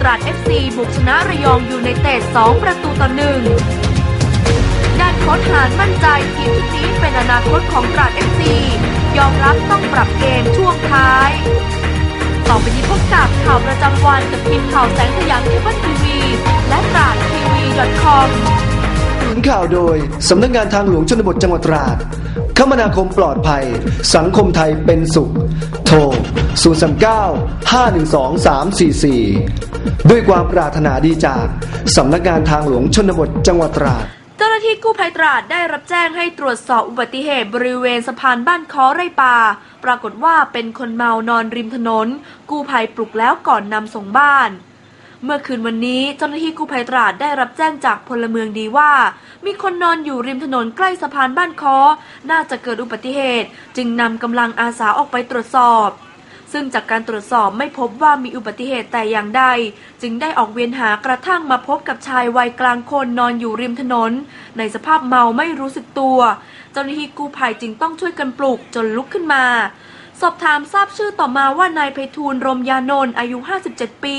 ตราด FC บุกชนะระยองยูไนเต็ด 2 ประตูต่อหนึ่งด้านโค้ชหานมั่นใจทีมชุดนี้เป็นอนาคตของตราด FC ยอมรับต้องปรับเกมช่วงท้าย ต่อไปนี้พบกับข่าวประจำวันกับทีมข่าวแสงสยามเคเบิลทีวีและตราดทีวี .com ผลข่าวโดย สำนักงานทางหลวงชนบทจังหวัดตราด คมนาคมปลอดภัย สังคมไทยเป็นสุข โทร 039 512 344 ด้วยความปรารถนาดีจากสำนักงานทางหลวงชนบทจังหวัดตราดเจ้าหน้าที่กู้ภัยตราดได้รับแจ้งให้ตรวจสอบอุบัติเหตุบริเวณสะพานบ้านค้อไร่ป่า ปรากฏว่าเป็นคนเมานอนริมถนน กู้ภัยปลุกแล้วก่อนนำส่งบ้านเมื่อคืนวันนี้เจ้าหน้าที่กู้ภัยตราดได้รับแจ้งจากพลเมืองดีว่า มีคนนอนอยู่ริมถนนใกล้สะพานบ้านค้อน่าจะเกิดอุบัติเหตุ จึงนำกำลังอาสาออกไปตรวจสอบ ซึ่งจากการตรวจสอบไม่พบว่ามีอุบัติเหตุแต่อย่างใด จึงได้ออกเวียนหากระทั่งมาพบกับชายวัยกลางคนนอนอยู่ริมถนน ในสภาพเมาไม่รู้สึกตัว เจ้าหน้าที่กู้ภัยจึงต้องช่วยกันปลุกจนลุกขึ้นมา สอบถามทราบชื่อต่อมาว่านายไพฑูรย์รมยานนท์อายุ 57 ปี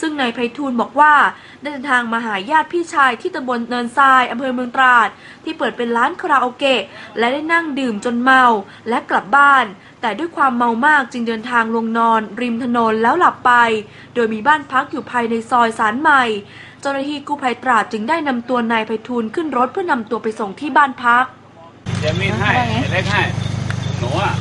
ซึ่งนายไพฑูรย์บอกว่าได้เดินทางมาหาญาติพี่ชายที่ตำบลเนินทรายอำเภอเมืองตราด ที่เปิดเป็นร้านคาราโอเกะและได้นั่งดื่มจนเมาและกลับบ้าน แต่ด้วยความเมามากจึงเดินทางลงนอน ริมถนนแล้วหลับไป โดยมีบ้านพักอยู่ภายในซอยสารใหม่เจ้าหน้าที่กู้ภัยตราดจึงได้นำตัวนายไพฑูรย์ขึ้นรถเพื่อนำตัวไปส่งที่บ้านพักเดี๋ยวมีให้เล็กให้หนูอะ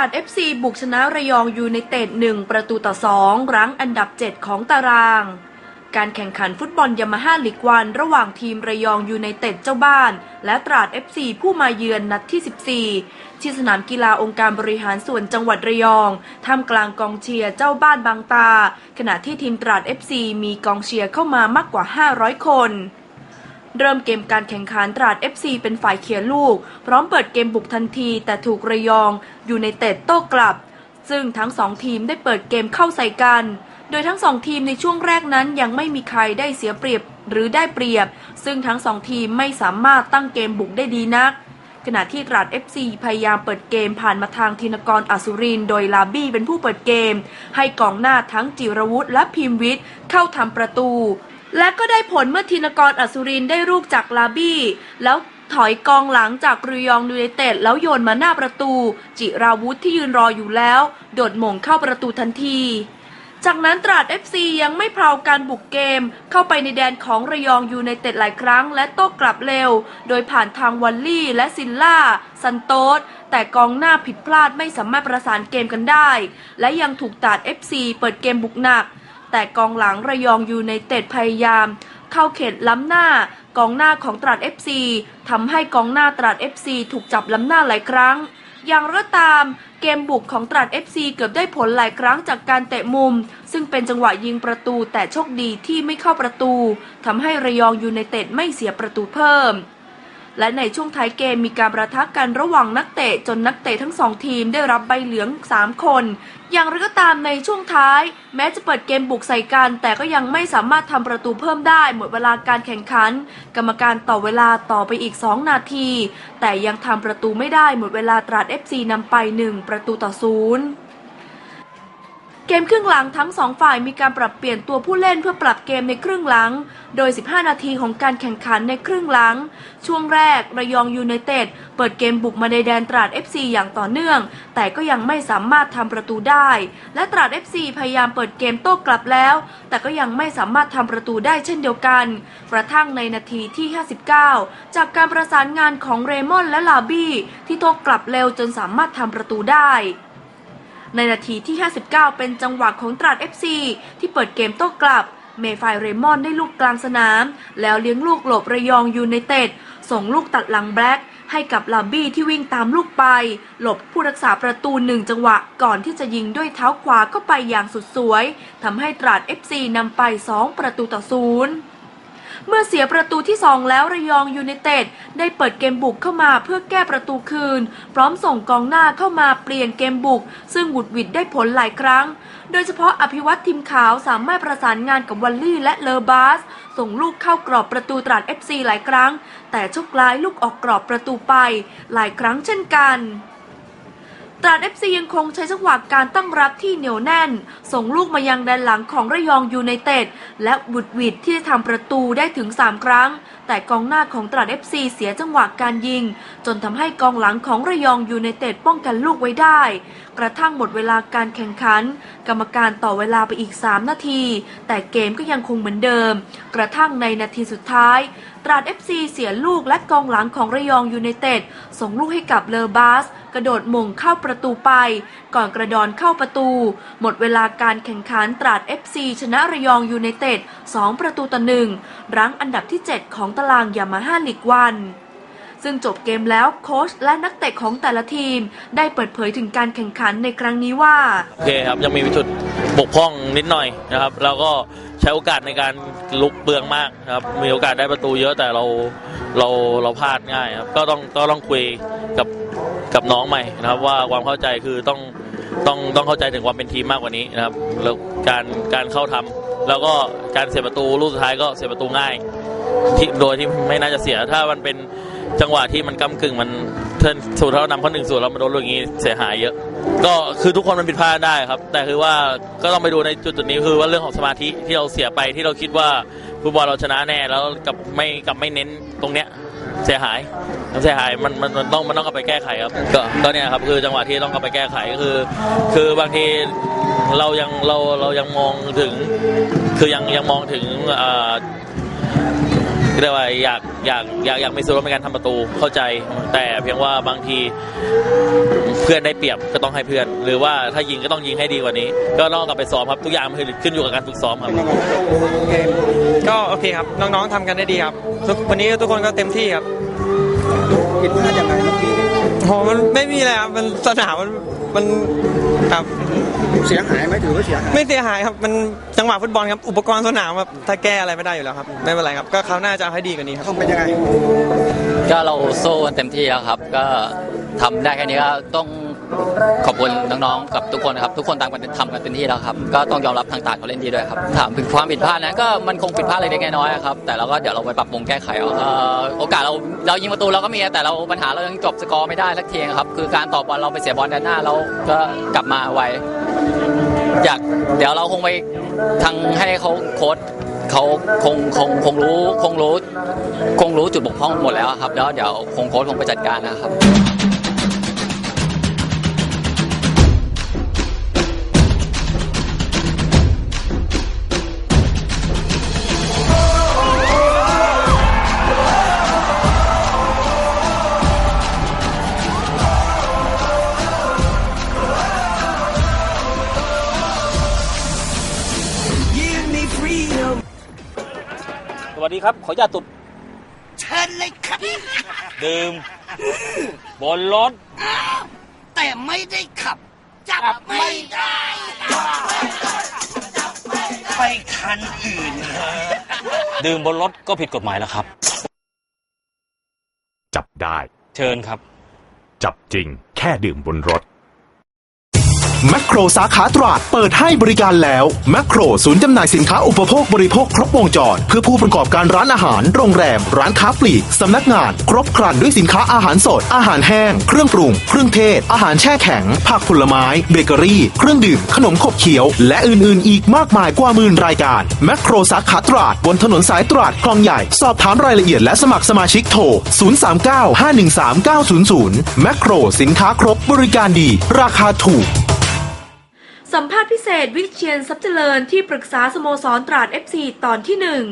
ราด FC บุกชนะระยองยูไนเต็ด1 ประตูต่อ 2 รั้งอันดับ 7 ของตาราง การแข่งขันฟุตบอลยามาฮ่าลีกวัน ระหว่างทีมระยองยูไนเต็ดเจ้าบ้าน และตราด FC ผู้มาเยือนนัดที่ 14 ที่สนามกีฬาองค์การบริหารส่วนจังหวัดระยองท่ามกลางกองเชียร์เจ้าบ้านบางตา ขณะที่ทีมตราด FC มีกองเชียร์เข้ามามากกว่า 500 คน เริ่มเกมการแข่งขันตราด FC เป็นฝ่ายเขียนลูก พร้อมเปิดเกมบุกทันทีแต่ถูกระยองอยู่ในเต็ดโต้กลับ ซึ่งทั้งสองทีมได้เปิดเกมเข้าใส่กัน โดยทั้งสองทีมในช่วงแรกนั้นยังไม่มีใครได้เสียเปรียบหรือได้เปรียบ ซึ่งทั้งสองทีมไม่สามารถตั้งเกมบุกได้ดีนัก ขณะที่ตราด FC พยายามเปิดเกมผ่านมาทางธินกรอสุริน โดยลาบี้เป็นผู้เปิดเกม ให้กองหน้าทั้งจิรวุฒิและพิมวิทย์เข้าทำประตู และก็ได้ผลเมื่อธินกรอสุรินได้ลูกจากลาบี้ แล้วถอยกองหลังจากรุยองยูไนเต็ดแล้วโยนมาหน้าประตู จิราวุธที่ยืนรออยู่แล้ว โดดหม่งเข้าประตูทันที จากนั้นตราด FC ยังไม่เพลาการบุกเกม เข้าไปในแดนของระยองยูไนเต็ดหลายครั้ง และโต้กลับเร็ว โดยผ่านทางวันลี่และซินล่าซันโตสแต่กองหน้าผิดพลาดไม่สามารถประสานเกมกันได้ และยังถูกตราด FC เปิดเกมบุกหนัก แต่กองหลังระยองยูไนเต็ดพยายาม เข้าเขตล้ำหน้ากองหน้าของตราด FC ทำให้กองหน้าตราด FC ถูกจับล้ำหน้าหลายครั้ง อย่างไรก็ตามเกมบุกของตราด FC เกือบได้ผลหลายครั้งจากการเตะมุม ซึ่งเป็นจังหวะยิงประตูแต่โชคดีที่ไม่เข้าประตูทำให้ระยองยูไนเต็ดไม่เสียประตูเพิ่ม และในช่วงท้ายเกมมีการประทะกันระหว่างนักเตะจนนักเตะทั้งสองทีมได้รับใบเหลือง 3 คน อย่างไรก็ตามในช่วงท้าย แม้จะเปิดเกมบุกใส่กัน แต่ก็ยังไม่สามารถทำประตูเพิ่มได้หมดเวลาการแข่งขัน กรรมการต่อเวลาต่อไปอีก 2 นาที แต่ยังทำประตูไม่ได้หมดเวลาตราด FC นำไป 1 ประตูต่อศูนย์ เกมครึ่งหลังทั้งสองฝ่ายมีการปรับเปลี่ยนตัวผู้เล่นเพื่อปรับเกมในครึ่งหลัง โดย 15 นาทีของการแข่งขันในครึ่งหลัง ช่วงแรกระยองยูไนเต็ดเปิดเกมบุกมาในแดนตราด FC อย่างต่อเนื่อง แต่ก็ยังไม่สามารถทำประตูได้ และตราด FC พยายามเปิดเกมโต้กลับแล้ว แต่ก็ยังไม่สามารถทำประตูได้เช่นเดียวกัน กระทั่งในนาทีที่ 59 จากการประสานงานของเรมอนและลาบี้ที่โต้กลับเร็วจนสามารถทำประตูได้ ในนาทีที่ 59 เป็นจังหวะของตราด FC ที่เปิดเกมโต้กลับ เมฟายเรมอนได้ลูกกลางสนาม แล้วเลี้ยงลูกหลบระยองยูไนเต็ด ส่งลูกตัดหลังแบล็กให้กับลาบี้ที่วิ่งตามลูกไป หลบผู้รักษาประตูหนึ่งจังหวะก่อนที่จะยิงด้วยเท้าขวาเข้าไปอย่างสุดสวยทำให้ตราด FC นำไป 2 ประตูต่อศูนย์ เมื่อเสียประตูที่ 2 แล้วระยองยูไนเต็ดได้เปิดเกมบุกเข้ามาเพื่อแก้ประตูคืน พร้อมส่งกองหน้าเข้ามาเปลี่ยนเกมบุก ซึ่งหวุดหวิดได้ผลหลายครั้ง โดยเฉพาะอภิวัตทีมขาวสามารถประสานงานกับวัลลี่และเลอบาส ส่งลูกเข้ากรอบประตูตราด FC หลายครั้ง แต่โชคร้ายลูกออกกรอบประตูไป หลายครั้งเช่นกัน ตราด FC ยังคงใช้จังหวะการตั้งรับที่เหนียวแน่น ส่งลูกมายังแดนหลังของระยองยูไนเต็ดและบุดวิดที่จะทำประตูได้ถึง 3 ครั้ง แต่กองหน้าของตราด FC เสียจังหวะการยิง จนทำให้กองหลังของระยองยูไนเต็ดป้องกันลูกไว้ได้ กระทั่งหมดเวลาการแข่งขัน กรรมการต่อเวลาไปอีก 3 นาที แต่เกมก็ยังคงเหมือนเดิม กระทั่งในนาทีสุดท้าย ตราด FC เสียลูกและกองหลังของระยองยูไนเต็ดส่งลูกให้กับเลอบาส กระโดดมงเข้าประตูไป ก่อนกระดอนเข้าประตู หมดเวลาการแข่งขันตราด FC ชนะระยองยูไนเต็ด2ประตูต่อหนึ่งรั้งอันดับที่ 7 ของตารางยามาฮ่าลีกวัน ซึ่งจบเกมแล้วโค้ชและนักเตะของแต่ละทีม ได้เปิดเผยถึงการแข่งขันในครั้งนี้ว่าโอเคครับยังมีจุดบกพร่องนิดหน่อยนะครับ แล้วก็ใช้โอกาสในการลุกเบืองมากนะครับมีโอกาสได้ประตูเยอะแต่เราเราเราพลาดง่ายครับก็ต้องก็ต้องคุยกับกับน้องใหม่นะครับ ว่าความเข้าใจคือต้องต้องต้องเข้าใจถึงความเป็นทีมมากกว่านี้นะครับแล้วการการเข้าทำแล้วก็การเสียประตูลูกสุดท้ายก็เสียประตูง่ายที่โดยที่ไม่น่าจะเสียถ้ามันเป็น จังหวะที่มันกำกึ่งมันเทินสูตรเรานำเขาหนึ่งสูตรเรามาโดนลูกอย่างนี้เสียหายเยอะ ก็คือทุกคนมันผิดพลาดได้ครับ แต่คือว่าก็ต้องไปดูในจุดจุดนี้คือว่าเรื่องของสมาธิที่เราเสียไปที่เราคิดว่าฟุตบอลเราชนะแน่แล้วกับไม่กับไม่เน้นตรงเนี้ยเสียหายมันเสียหายมันมันมันต้องมันต้องกลับไปแก้ไขครับก็ก็เนี่ยครับคือจังหวะที่ต้องกลับไปแก้ไขก็คือ คือบางทีเรายังเราเรายังมองถึง คือยังยังมองถึงอ่อ เรียกว่าอยากอยากอยากอยากมีส่วนร่วมในการทำประตูเข้าใจ แต่เพียงว่าบางทีเพื่อนได้เปรียบก็ต้องให้เพื่อน หรือว่าถ้ายิงก็ต้องยิงให้ดีกว่านี้ ก็ต้องกลับไปซ้อมครับทุกอย่างมันขึ้นอยู่กับการฝึกซ้อมครับ ก็โอเคครับ น้องๆทำกันได้ดีครับทุกวันนี้ทุกคนก็เต็มที่ครับผิดพลาดยังไงเมื่อกี้เนี่ยโหมันไม่มีอะไรครับมันสนามมันมันครับ เสียหายไหมถือว่าเสียหายไม่เสียหายครับ มันจังหวะฟุตบอลครับ อุปกรณ์สนามครับถ้าแก้อะไรไม่ได้อยู่แล้วครับ ไม่เป็นไรครับ ก็คราวหน้าจะเอาให้ดีกว่านี้ครับต้องเป็นยังไง ก็เราสู้กันเต็มที่แล้วครับ ก็ทำได้แค่นี้ก็ต้อง ขอบคุณน้องๆกับทุกคนนะครับทุกคนต่างกันทำกันเต็มที่แล้วครับก็ต้องยอมรับทางตาดเขาเล่นดีด้วยครับถามถึงความผิดพลาดนะก็มันคงผิดพลาดเล็กน้อยครับแต่เราก็เดี๋ยวเราไปปรับปรุงแก้ไขเอาโอกาสเราเรายิงประตูเราก็มีแต่เราปัญหาเรายังจบสกอร์ไม่ได้สักทีครับคือการต่อบอลเราไปเสียบอลด้านหน้าเราก็กลับมาไวอยากเดี๋ยวเราคงไปทางให้เขาโค้ดเขาคงคงคงรู้คงรู้คงรู้จุดบกพร่องหมดแล้วครับแล้วเดี๋ยวคงโค้ชคงไปจัดการนะครับ ออนุญาตตุบเชิญเลยครับ ดื่มบนรถ แต่ไม่ได้ขับ จับไม่ได้ ไปคันอื่นดื่มบนรถก็ผิดกฎหมายแล้วครับ จับได้ เชิญครับ จับจริง แค่ดื่มบนรถ แมคโครสาขาตราดเปิดให้บริการแล้วแมคโครศูนย์จำหน่ายสินค้าอุปโภคบริโภคครบวงจร เพื่อผู้ประกอบการร้านอาหาร โรงแรม ร้านค้าปลีกสำนักงาน ครบครันด้วยสินค้าอาหารสด อาหารแห้ง เครื่องปรุง เครื่องเทศ อาหารแช่แข็ง ผักผลไม้ เบเกอรี่ เครื่องดื่ม ขนมขบเคี้ยว และอื่นๆ อีกมากมายกว่าหมื่นรายการแมคโครสาขาตราดบนถนนสายตราดคลองใหญ่ สอบถามรายละเอียดและสมัครสมาชิกโทร 039-513-900แมคโครสินค้าครบบริการดี ราคาถูก สัมภาษณ์พิเศษวิเชียนทรัพย์เจริญที่ปรึกษาสโมสรตราด FC ตอนที่หนึ่ง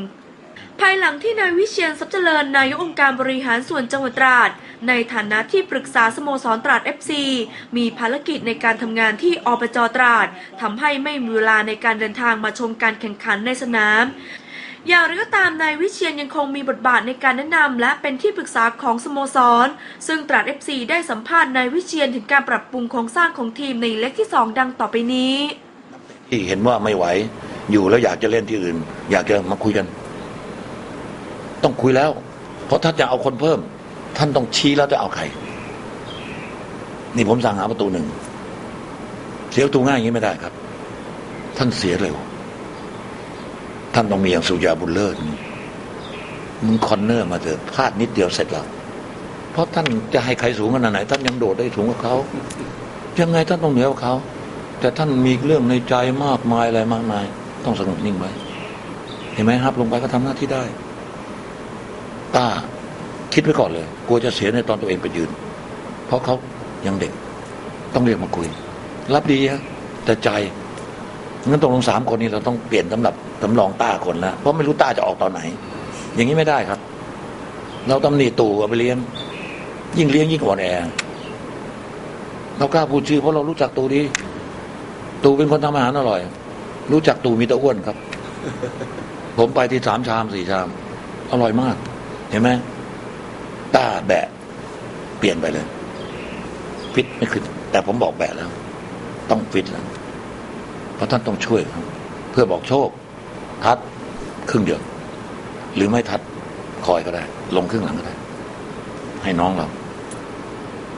ภายหลังที่นายวิเชียนทรัพย์เจริญนายกองค์การบริหารส่วนจังหวัดตราด ในฐานะที่ปรึกษาสโมสรตราด FC มีภารกิจในการทำงานที่อบจตราดทำให้ไม่มีเวลาในการเดินทางมาชมการแข่งขันในสนาม อย่างไรก็ตามนายวิเชียนยังคงมีบทบาทในการแนะนำและเป็นที่ปรึกษาของสโมสร ซึ่งตราด FC ได้สัมภาษณ์นายวิเชียนถึงการปรับปรุงโครงสร้างของทีมในเล็กที่ 2 ดังต่อไปนี้ ที่เห็นว่าไม่ไหวอยู่แล้วอยากจะเล่นที่อื่น อยากจะมาคุยกัน ต้องคุยแล้ว เพราะถ้าจะเอาคนเพิ่ม ท่านต้องชี้แล้วจะเอาใคร นี่ผมสั่งหาประตูหนึ่งเสียประตูง่ายอย่างนี้ไม่ได้ครับ ท่านเสียเร็วานต้องมีอย่างสุริยาบุญเลิศมึงคอนเนอร์มาเถอะพลาดนิดเดียวเสร็จแล้วเพราะท่านจะให้ใครสูงขนาดไหน ท่านยังโดดได้สูงกว่าเขายังไงท่านต้องเหนือกว่าเขา แต่ท่านมีเรื่องในใจมากมายอะไรมากมาย ต้องสงบนิ่งไว้เห็นไหมครับ ลงไปก็ทำหน้าที่ได้ต้าคิดไว้ก่อนเลย กลัวจะเสียในตอนตัวเองไปยืน เพราะเขายังเด็ก ต้องเรียกมาคุย รับดีฮะแต่ใจ งั้นตกลงสามคนนี้เราต้องเปลี่ยนสำหรับสำรองต้าคนและเพราะไม่รู้ต้าจะออกตอนไหน อย่างนี้ไม่ได้ครับ เราตำหนิตู่เอาไปเลี้ยง ยิ่งเลี้ยงยิ่งอ่อนแอเรากล้าพูดชื่อเพราะเรารู้จักตู่ดี ตู่เป็นคนทำอาหารอร่อย รู้จักตู่มีตะอ้วนครับ ผมไปที่สามชามสี่ชาม อร่อยมาก เห็นไหมต้าแบะ เปลี่ยนไปเลย ฟิตไม่ขึ้น แต่ผมบอกแบะแล้ว ต้องฟิตแล้ว เพราะท่านต้องช่วย เพื่อบอกโชค ทัดครึ่งเดียวหรือไม่ทัดคอยก็ได้ ลงครึ่งหลังก็ได้ ให้น้องเรา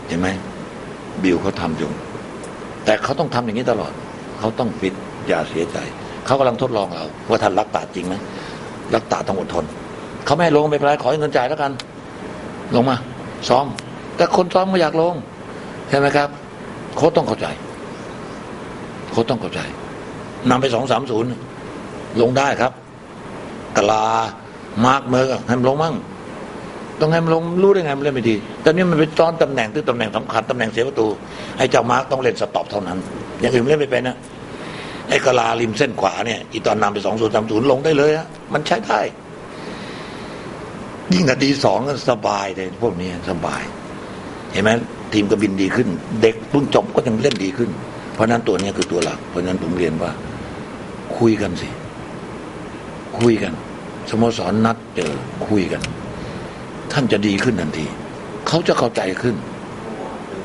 เห็นไหมบิวเขาทำอยู่แต่เขาต้องทำอย่างนี้ตลอด เขาต้องฟิตอย่าเสียใจ เขากำลังทดลองเรา ว่าท่านรักตาจริงไหมรักตาต้องอดทน เขาไม่ให้ลงไม่เป็นไรขอเงินจ่ายแล้วกัน ลงมา ซ้อม แต่คนซ้อมก็อยากลง ใช่ไหมครับโค้ชต้องเข้าใจโค้ชต้องเข้าใจ นำไปสองสามศูนย์ลงได้ครับกลามาร์กเมอร์ให้มันลงมั่งต้องให้มันลงรู้ได้ไงมันเล่นไม่ดีต่นี่มันเป็นตอนตำแหน่งที่ตำแหน่งสำคัญตำแหน่งเสียประตูให้เจ้ามาร์กต้องเล่นสต็อปเท่านั้น อย่างอื่นเล่นไม่เป็นนะไอ้กลาริมเส้นขวาเนี่ยอีตอนนำไปสองศูนย์สามศูนย์ลงได้เลยฮะมันใช้ได้ ยิ่งนาทีสองก็สบายเลยพวกนี้สบาย เห็นไหมทีมก็บินดีขึ้น เด็กรุ่นจบก็ยังเล่นดีขึ้น เพราะนั้นตัวนี้คือตัวหลัก เพราะฉะนั้นผมเรียนว่า คุยกันสิ คุยกัน สโมสรนัดเจอคุยกัน ท่านจะดีขึ้นทันที เขาจะเข้าใจขึ้น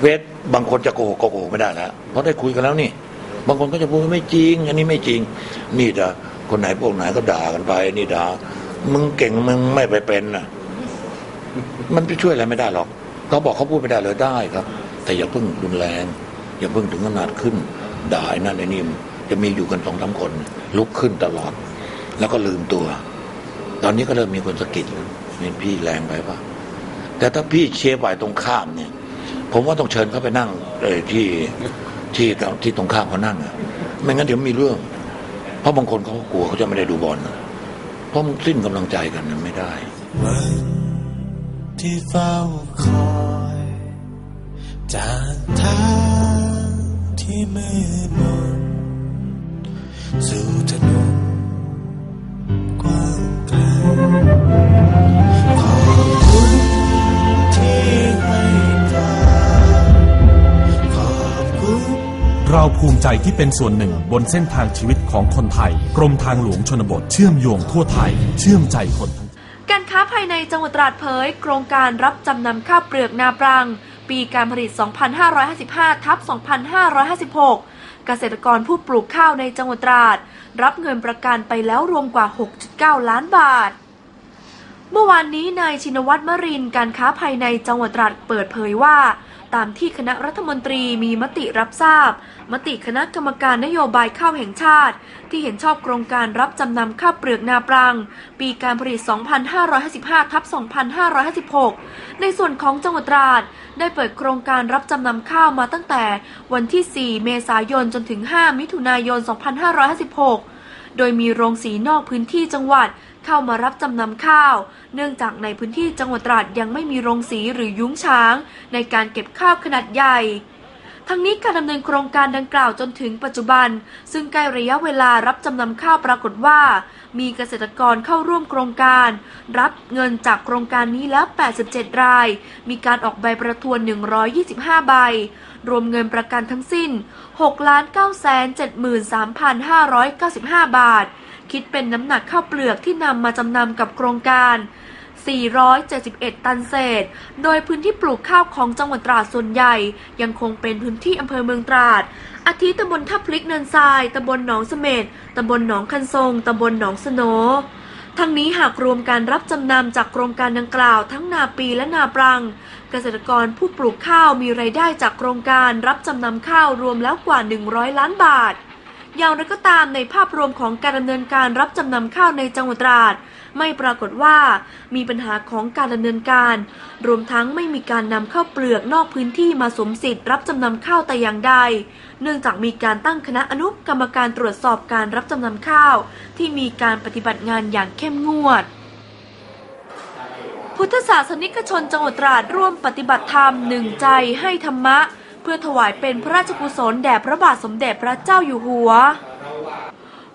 เวทบางคนจะโกหกโกหกไม่ได้แล้วเพราะได้คุยกันแล้วนี่ บางคนก็จะพูดว่าไม่จริง อันนี้ไม่จริง นี่ด่าคนไหนพวกไหนก็ด่ากันไป นี่ด่ามึงเก่งมึงไม่ไปเป็นน่ะมันไปช่วยอะไรไม่ได้หรอกเขาบอกเขาพูดไม่ได้เลยได้ครับ แต่อย่าเพิ่งรุนแรง อย่าเพิ่งถึงขนาดขึ้นด่าไอ้นั่นไอ้นี่ จะมีอยู่กันสองสามคน ลุกขึ้นตลอด แล้วก็ลืมตัว ตอนนี้ก็เริ่มมีคนสะกิดนี่พี่แรงไปปะแต่ถ้าพี่เชียร์ฝ่ายตรงข้ามเนี่ย ผมว่าต้องเชิญเขาไปนั่งเออที่ที่ที่ตรงข้ามเขานั่งอะไม่งั้นเดี๋ยวมีเรื่อง เพราะบางคนเขากลัวเขาจะไม่ได้ดูบอลเพราะมันสิ้นกำลังใจกันนไม่ได้ที่เฝ้าคอยจากทางที่มืดมน สู่ถนนกว้างไกลขอบคุณที่ให้ทาขอบคุณเราภูมิใจที่เป็นส่วนหนึ่งบนเส้นทางชีวิตของคนไทย กรมทางหลวงชนบทเชื่อมโยงทั่วไทย เชื่อมใจคนทั้งการค้าภายในจังหวัดตราดเผย โครงการรับจำนำข้าวเปลือกนาปรัง ปีการผลิต 2555 ทับ 2556 เกษตรกรผู้ปลูกข้าวในจังหวัดตราด รับเงินประกันไปแล้วรวมกว่า 6.9 ล้านบาท เมื่อวานนี้นายชินวัตรมรินการค้าภายในจังหวัดตราดเปิดเผยว่า ตามที่คณะรัฐมนตรีมีมติรับทราบ มติคณะกรรมการนโยบายข้าวแห่งชาติ ที่เห็นชอบโครงการรับจำนำข้าวเปลือกนาปรัง ปีการผลิต 2555ทับ2556 ในส่วนของจังหวัดตราด ได้เปิดโครงการรับจำนำข้าวมาตั้งแต่วันที่ 4 เมษายนจนถึง 5 มิถุนายน 2556 โดยมีโรงสีนอกพื้นที่จังหวัดเข้ามารับจำนำข้าว เนื่องจากในพื้นที่จังหวัดตราดยังไม่มีโรงสีหรือยุ้งช้าง ในการเก็บข้าวขนาดใหญ่ทั้งนี้การดำเนินโครงการดังกล่าวจนถึงปัจจุบัน ซึ่งใกล้ระยะเวลารับจำนำข้าวปรากฏว่า มีเกษตรกรเข้าร่วมโครงการ รับเงินจากโครงการนี้แล้ว 87 ราย มีการออกใบประทวน 125 ใบ รวมเงินประกันทั้งสิ้น 6 9 7 3 5 9 5 บาท คิดเป็นน้ำหนักข้าวเปลือกที่นำมาจำนำกับโครงการ 471 ตันเศษ โดยพื้นที่ปลูกข้าวของจังหวัดตราดส่วนใหญ่ ยังคงเป็นพื้นที่อำเภอเมืองตราด อาทิตำบลทับพลิกเนินทราย ตำบลหนองเสม็ดตำบลหนองคันทรง ตำบลหนองสโน ทั้งนี้หากรวมการรับจำนำจากโครงการดังกล่าวทั้งนาปีและนาปรัง เกษตรกรผู้ปลูกข้าวมีไรายได้จากโครงการรับจำนำข้าวรวมแล้วกว่า 100 ล้านบาท อย่างไรก็ตามในภาพรวมของการดำเนินการรับจำนำข้าวในจังหวัดตราด ไม่ปรากฏว่ามีปัญหาของการดำเนินการ รวมทั้งไม่มีการนำข้าวเปลือกนอกพื้นที่มาสมสิทธิ์รับจำนำข้าวแต่อย่างใด เนื่องจากมีการตั้งคณะอนุกรรมการตรวจสอบการรับจำนำข้าว ที่มีการปฏิบัติงานอย่างเข้มงวด พุทธศาสนิกชนจังหวัดตราดร่วมปฏิบัติธรรมหนึ่งใจให้ธรรมะ เพื่อถวายเป็นพระราชกุศลแด่พระบาทสมเด็จพระเจ้าอยู่หัว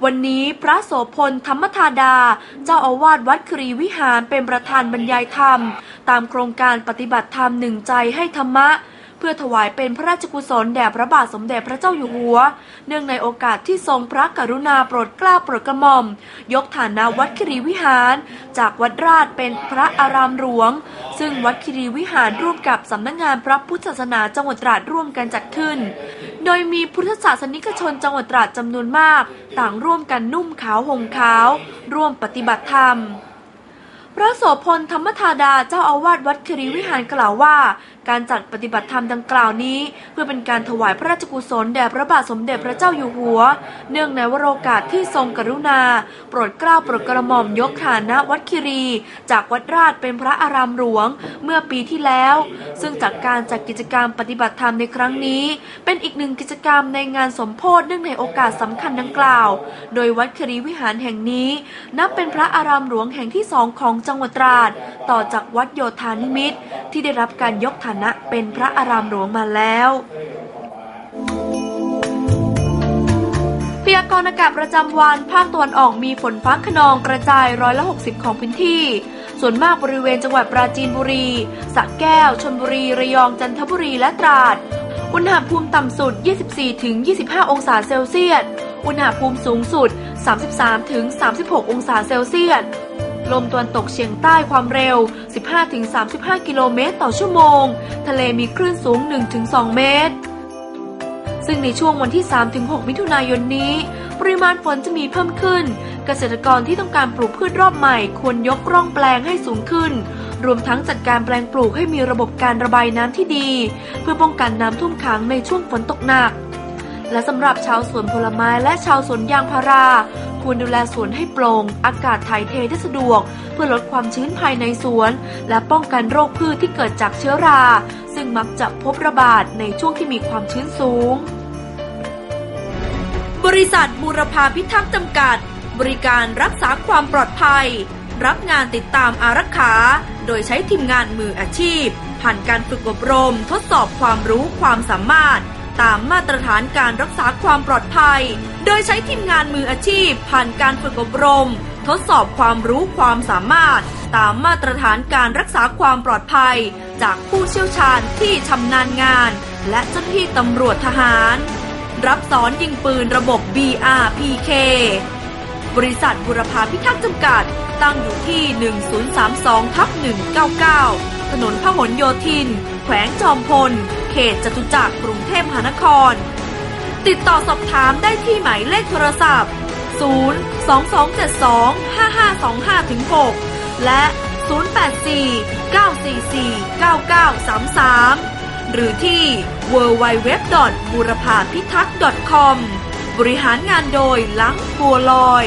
วันนี้พระโสพลธรรมธาดา เจ้าอาวาสวัดครีวิหารเป็นประธานบรรยายธรรม ตามโครงการปฏิบัติธรรมหนึ่งใจให้ธรรมะ เพื่อถวายเป็นพระราชกุศลแด่พระบาทสมเด็จพระเจ้าอยู่หัว เนื่องในโอกาสที่ทรงพระกรุณาโปรดเกล้าโปรดกระหม่อม ยกฐานะวัดคิรีวิหาร จากวัดราชเป็นพระอารามหลวง ซึ่งวัดคิรีวิหารร่วมกับสำนักงานพระพุทธศาสนาจังหวัดตราดร่วมกันจัดขึ้น โดยมีพุทธศาสนิกชนจังหวัดตราดจำนวนมาก ต่างร่วมกันนุ่มขาวห่มขาว ร่วมปฏิบัติธรรมพระโสพลธรรมธาดาเจ้าอาวาสวัดครีวิหารกล่าวว่า การจัดปฏิบัติธรรมดังกล่าวนี้ เพื่อเป็นการถวายพระราชกุศลแด่พระบาทสมเด็จพระเจ้าอยู่หัว เนื่องในวโรกาสที่ทรงกรุณา โปรดเกล้าโปรดกระหม่อมยกฐานะวัดคิรี จากวัดราชเป็นพระอารามหลวงเมื่อปีที่แล้ว ซึ่งจากการจัดกิจกรรมปฏิบัติธรรมในครั้งนี้ เป็นอีกหนึ่งกิจกรรมในงานสมโพธิเนื่องในโอกาสสำคัญดังกล่าว โดยวัดครีวิหารแห่งนี้ นับเป็นพระอารามหลวงแห่งที่สองของจังหวัดตราด ต่อจากวัดโยธานิมิตรที่ได้รับการยกฐานะเป็นพระอารามหลวงมาแล้วพยากรณ์อากาศประจำวันภาคตะวันออกมีฝนฟ้าขนองกระจายร้อยละ 60 ของพื้นที่ ส่วนมากบริเวณจังหวัดปราจีนบุรีสระแก้วชลบุรี ระยอง จันทบุรี และตราด อุณหภูมิต่ำสุด 24-25 องศาเซลเซียส อุณหภูมิสูงสุด 33-36 องศาเซลเซียส ลมตะวันตกเฉียงใต้ความเร็ว 15-35 กิโลเมตรต่อชั่วโมง ทะเลมีคลื่นสูง 1-2 เมตร ซึ่งในช่วงวันที่ 3-6 มิถุนายนนี้ ปริมาณฝนจะมีเพิ่มขึ้น เกษตรกรที่ต้องการปลูกพืชรอบใหม่ควรยกร่องแปลงให้สูงขึ้น รวมทั้งจัดการแปลงปลูกให้มีระบบการระบายน้ำที่ดี เพื่อป้องกันน้ำท่วมขังในช่วงฝนตกหนักและสำหรับชาวสวนผลไม้และชาวสวนยางพารา ควรดูแลสวนให้โปร่ง อากาศถ่ายเทได้สะดวก เพื่อลดความชื้นภายในสวน และป้องกันโรคพืชที่เกิดจากเชื้อรา ซึ่งมักจะพบระบาดในช่วงที่มีความชื้นสูง บริษัทบูรพาพิทักษ์จำกัด บริการรักษาความปลอดภัย รับงานติดตามอารักขา โดยใช้ทีมงานมืออาชีพ ผ่านการฝึกอบรม ทดสอบความรู้ความสามารถ ตามมาตรฐานการรักษาความปลอดภัย โดยใช้ทีมงานมืออาชีพ ผ่านการฝึกอบรม ทดสอบความรู้ความสามารถ ตามมาตรฐานการรักษาความปลอดภัย จากผู้เชี่ยวชาญที่ชำนาญงาน และเจ้าหน้าที่ตำรวจทหาร รับสอนยิงปืนระบบ BRPK บริษัทบุรพาพิทักษ์จำกัด ตั้งอยู่ที่ 1032ทับ199 ถนนพหลโยธิน แขวงจอมพล เขตจตุจักรกรุงเทพมหานคร ติดต่อสอบถามได้ที่หมายเลขโทรศัพท์ 0 2 2 7 2 5 5 2 5 6 และ 084 944 9933 หรือที่ www. บุรพาพิทักษ์ .com บริหารงานโดยลังบัวลอย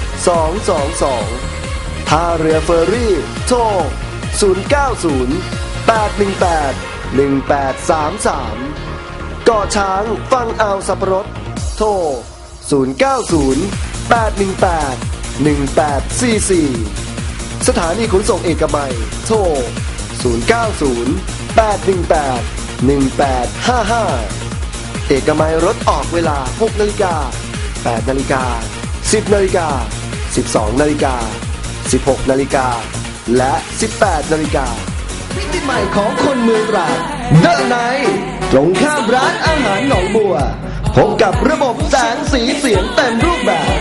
222ท่าเรือเฟอร์รี่ โทร 090 818 1833กก่อช้างฟังอ่าวสับปะรด โทร 090 818 1844 สถานีขนส่งเอกมัย โทร 090 818 1855 เอกมัยรถออกเวลา 6 นาฬิกา 8 นาฬิกา 10 นาฬิกา 12 นาฬิกา 16 นาฬิกา และ 18 นาฬิกามิติใหม่ของคนเมืองราดเดอะไนตรงข้ามร้านอาหารหนองบัว พบกับระบบแสงสีเสียงเต็มรูปแบบ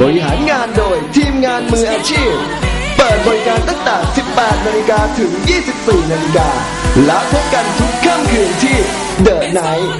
บริหารงานโดยทีมงานมืออาชีพ เปิดบริการตั้งแต่ 18 นาฬิกาถึง 24 นาฬิกา และพบกันทุกค่ำคืนที่เดอะไนท์